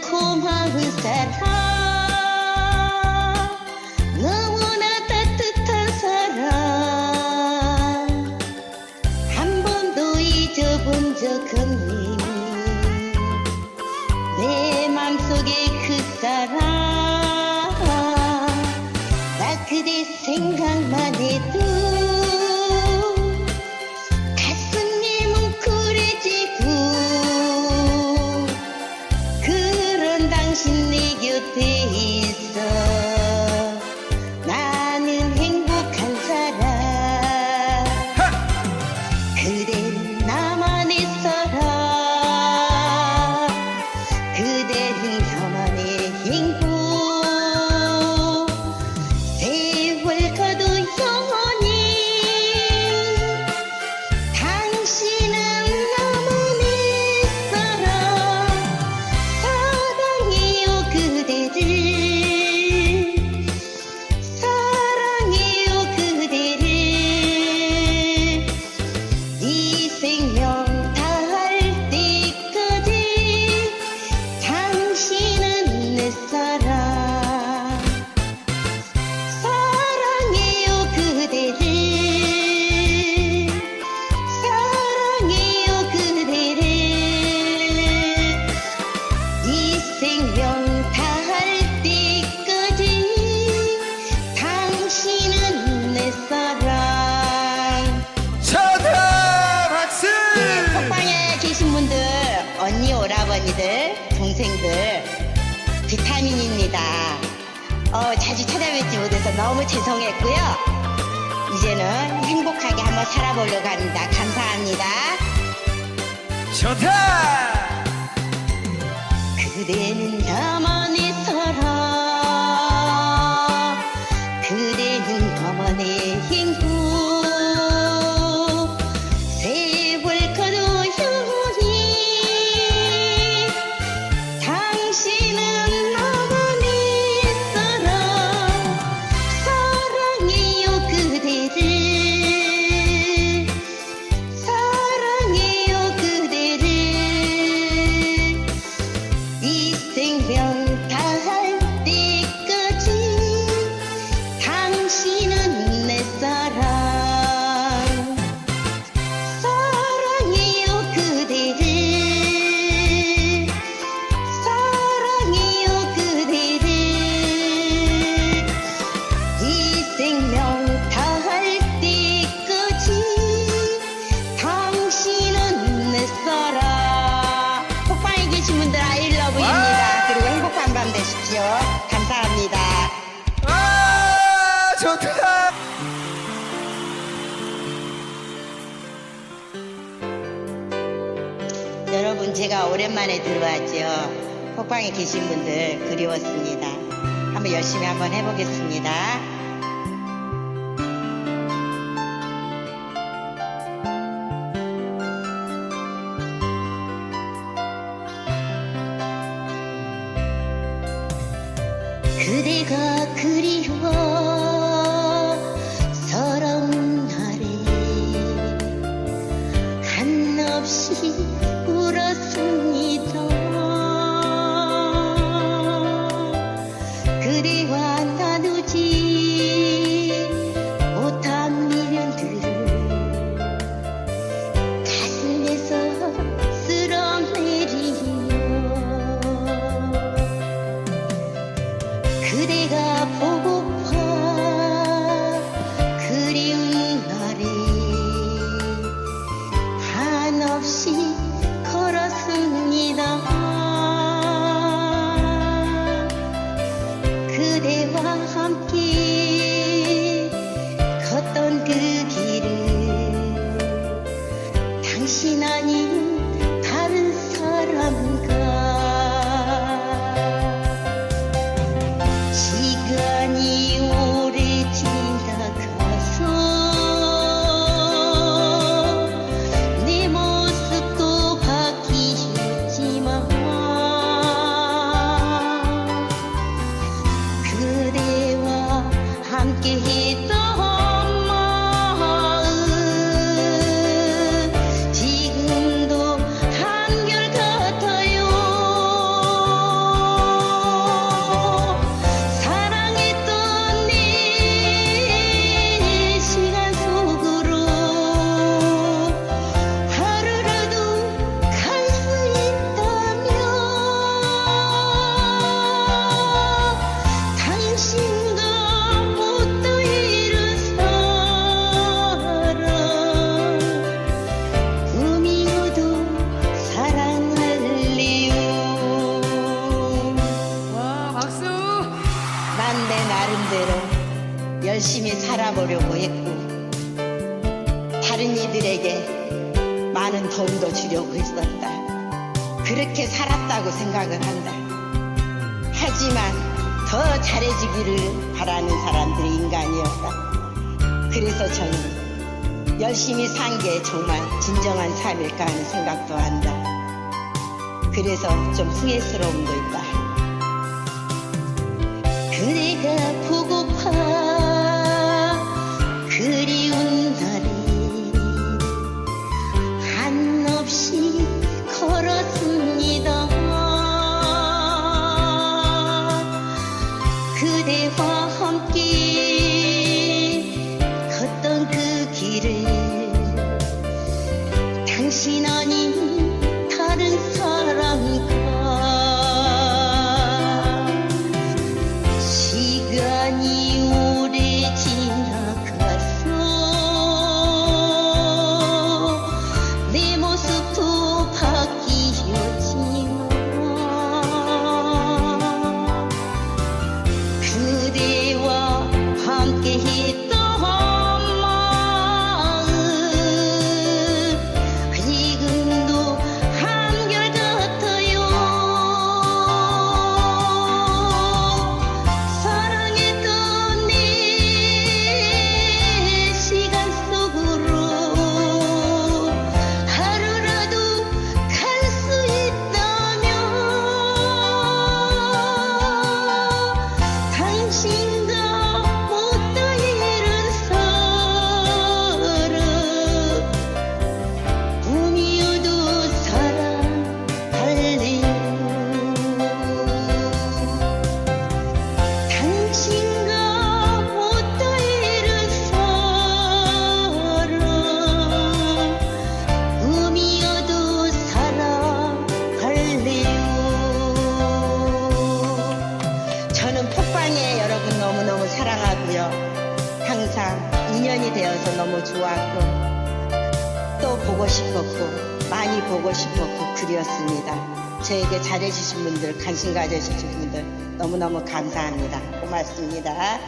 달콤함을 따라 너무나 따뜻한 사랑. 한 번도 잊어본 적 없는 내 맘속에 그 사랑. 나 그대 생각만 있습니다. 어, 자주 찾아뵙지 못해서 너무 죄송했고요. 이제는 행복하게 한번 살아보려고 합니다. 감사합니다. 좋다! 그대는 너무 생명 다할 때까지 당신은 내 사랑 폭방에 계신 분들 아이 러브입니다. 그리고 행복한 밤 되십시오. 감사합니다. 아 좋다. 여러분 제가 오랜만에 들어왔죠. 폭방에 계신 분들 그리웠습니다. 한번 열심히 한번 해보겠습니다. 당신 아닌 다른 사람과 알아보려고 했고 다른 이들에게 많은 도움도 주려고 했었다. 그렇게 살았다고 생각을 한다. 하지만 더 잘해지기를 바라는 사람들이 인간이었다. 그래서 저는 열심히 산 게 정말 진정한 삶일까 하는 생각도 한다. 그래서 좀 후회스러움도 있다. 그대가 보고 당 하고요 항상 인연이 되어서 너무 좋았고 또 보고 싶었고 많이 보고 싶었고 그리웠습니다. 저에게 잘해주신 분들 관심 가져주신 분들 너무너무 감사합니다. 고맙습니다